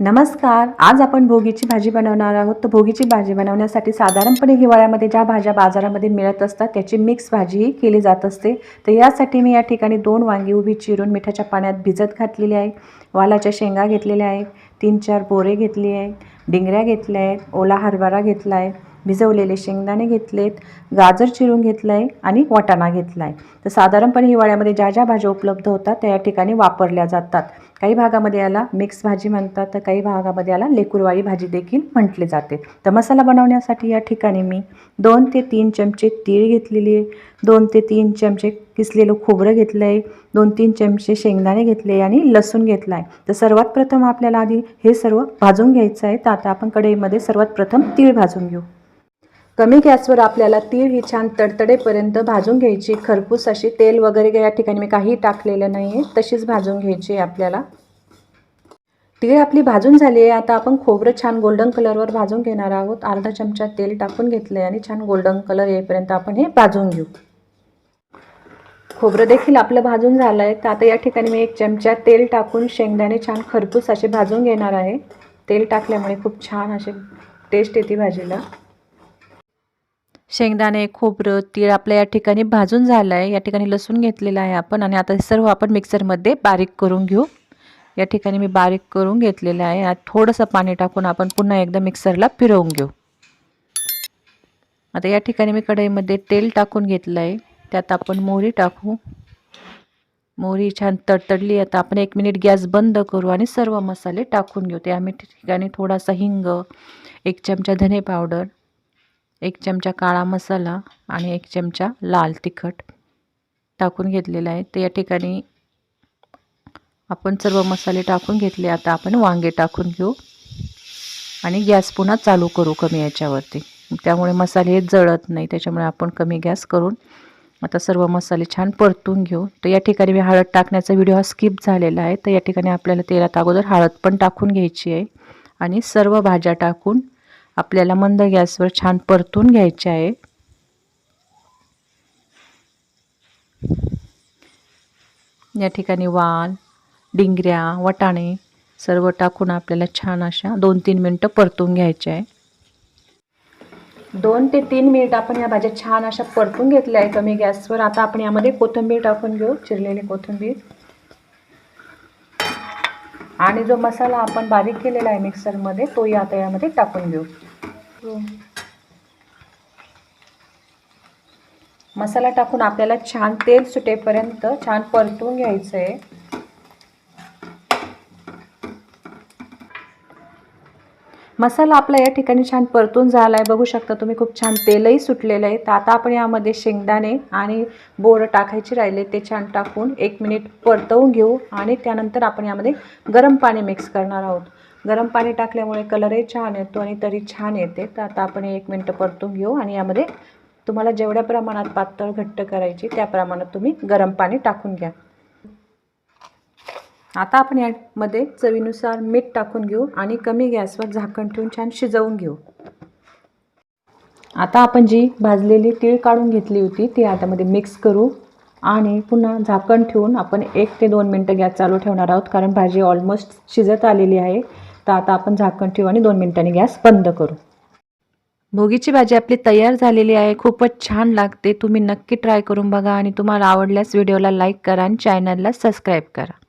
नमस्कार. आज आपण भोगीची भाजी बनवणार आहोत. तर भोगीची भाजी बनवण्यासाठी साधारणपणे हिवाळ्यामध्ये ज्या भाज्या बाजारामध्ये मिळत असतात त्याची मिक्स भाजीही केली जात असते. तर यासाठी मी या ठिकाणी दोन वांगी उभी चिरून मिठाच्या पाण्यात भिजत घातलेली आहे. वालाच्या शेंगा घेतलेल्या आहेत. तीन चार बोरे घेतली आहे डिंगऱ्या घेतल्या आहेत. ओला हरभरा घेतला आहे. भिजवलेले शेंगदाणे घेतलेत गाजर चिरून घेतलं आहे आणि वाटाणा घेतला आहे. तर साधारणपणे हिवाळ्यामध्ये ज्या ज्या भाज्या उपलब्ध होतात त्या या ठिकाणी वापरल्या जातात. काही भागामध्ये याला मिक्स भाजी म्हणतात तर काही भागामध्ये याला लेकुरवाळी भाजी देखील म्हटले जाते. तर मसाला बनवण्यासाठी या ठिकाणी मी दोन ते तीन चमचे तीळ घेतलेली आहे दोन ते तीन चमचे किसलेलं खोबरं घेतलं आहे दोन तीन चमचे शेंगदाणे घेतले आणि लसूण घेतला आहे. तर सर्वात प्रथम आपल्याला आधी हे सर्व भाजून घ्यायचं आहे. तर आता आपण कढईमध्ये सर्वात प्रथम तीळ भाजून घेऊ. कमी गॅसवर आपल्याला तीळ ही छान तडतडेपर्यंत भाजून घ्यायची. खरपूस अशी तेल वगैरे या ठिकाणी मी काही टाकलेलं नाही आहे तशीच भाजून घ्यायची आहे आपल्याला. तीळ आपली भाजून झाली आहे. आता आपण खोबरं छान गोल्डन कलरवर भाजून घेणार आहोत. अर्धा चमचा तेल टाकून घेतलं आहे आणि छान गोल्डन कलर येईपर्यंत आपण हे भाजून घेऊ. खोबरं देखील आपलं भाजून झालं आहे तर आता या ठिकाणी मी एक चमचा तेल टाकून शेंगदाणे छान खरपूस असे भाजून घेणार आहे. तेल टाकल्यामुळे खूप छान असे टेस्ट येते भाजीला. शेंगदाणे खोबरं तीळ आपल्या या ठिकाणी भाजून झालं आहे या ठिकाणी लसूण घेतलेलं आहे आपण आणि आता सर्व आपण मिक्सरमध्ये बारीक करून घेऊ. या ठिकाणी मी बारीक करून घेतलेलं आहे. यात थोडंसं पाणी टाकून आपण पुन्हा एकदा मिक्सरला फिरवून घेऊ. आता या ठिकाणी मी कढईमध्ये तेल टाकून घेतलं आहे. त्यात आपण मोहरी टाकू. मोहरी छान तडतडली. आता आपण एक मिनिट गॅस बंद करू आणि सर्व मसाले टाकून घेऊ. ते आम्ही ठिकाणी थोडासा हिंग एक चमचा धने पावडर एक चमचा काळा मसाला आणि एक चमचा लाल तिखट टाकून घेतलेला आहे. तर या ठिकाणी आपण सर्व मसाले टाकून घेतले. आता आपण वांगे टाकून घेऊ. आणि गॅस पुन्हा चालू करू कमी याच्यावरती. त्यामुळे मसाले जळत नाही. त्याच्यामुळे आपण कमी गॅस करून आता सर्व मसाले छान परतून घेऊ. तर या ठिकाणी मी हळद टाकण्याचा व्हिडिओ हा स्किप झालेला आहे. तर या ठिकाणी आपल्याला तेलात अगोदर हळद पण टाकून घ्यायची आहे. आणि सर्व भाज्या टाकून आपल्याला मंद गॅसवर छान परतून घ्यायचे आहे. या ठिकाणी वाल डिंगऱ्या वटाणे सर्व टाकून आपल्याला छान अशा दोन तीन मिनटं परतून घ्यायच्या आहे. दोन ते तीन मिनिट आपण या भाज्या छान अशा परतून घेतल्या आहे कमी गॅसवर आता आपण यामध्ये कोथिंबीर टाकून घेऊ चिरलेली कोथिंबीर. आणि जो मसाला आपण बारीक केलेला आहे मिक्सरमध्ये तोही आता यामध्ये टाकून घेऊ. मसाला टाकून आपल्याला छान तेल सुटेपर्यंत छान परतून घ्यायचं आहे मसाला आपला या ठिकाणी छान परतून झाला आहे बघू शकता तुम्ही खूप छान तेलही सुटलेलं आहे. तर आता आपण यामध्ये शेंगदाणे आणि बोरं टाकायचे राहिले ते छान टाकून एक मिनिट परतवून घेऊ आणि त्यानंतर आपण यामध्ये गरम पाणी मिक्स करणार आहोत. गरम पाणी टाकल्यामुळे कलरही छान येतो आणि तरी छान येते. तर आता आपण एक मिनटं परतून घेऊ आणि यामध्ये तुम्हाला जेवढ्या प्रमाणात पातळ घट्ट करायची त्या प्रमाणात तुम्ही गरम पाणी टाकून घ्या. आता आपण यामध्ये चवीनुसार मीठ टाकून घेऊ आणि कमी गॅसवर झाकण ठेवून छान शिजवून घेऊ. आता आपण जी भाजलेली तीळ काढून घेतली होती ती आतामध्ये मिक्स करू आणि पुन्हा झाकण ठेवून आपण एक ते दोन मिनटं गॅस चालू ठेवणार आहोत कारण भाजी ऑलमोस्ट शिजत आलेली आहे. तर आता आपण झाकण ठेवू आणि दोन मिनटांनी गॅस बंद करू. भोगीची भाजी आपली तयार झालेली आहे खूपच छान लागते. तुम्ही नक्की ट्राय करून बघा आणि तुम्हाला आवडल्यास व्हिडिओला लाईक करा आणि चॅनलला सबस्क्राईब करा.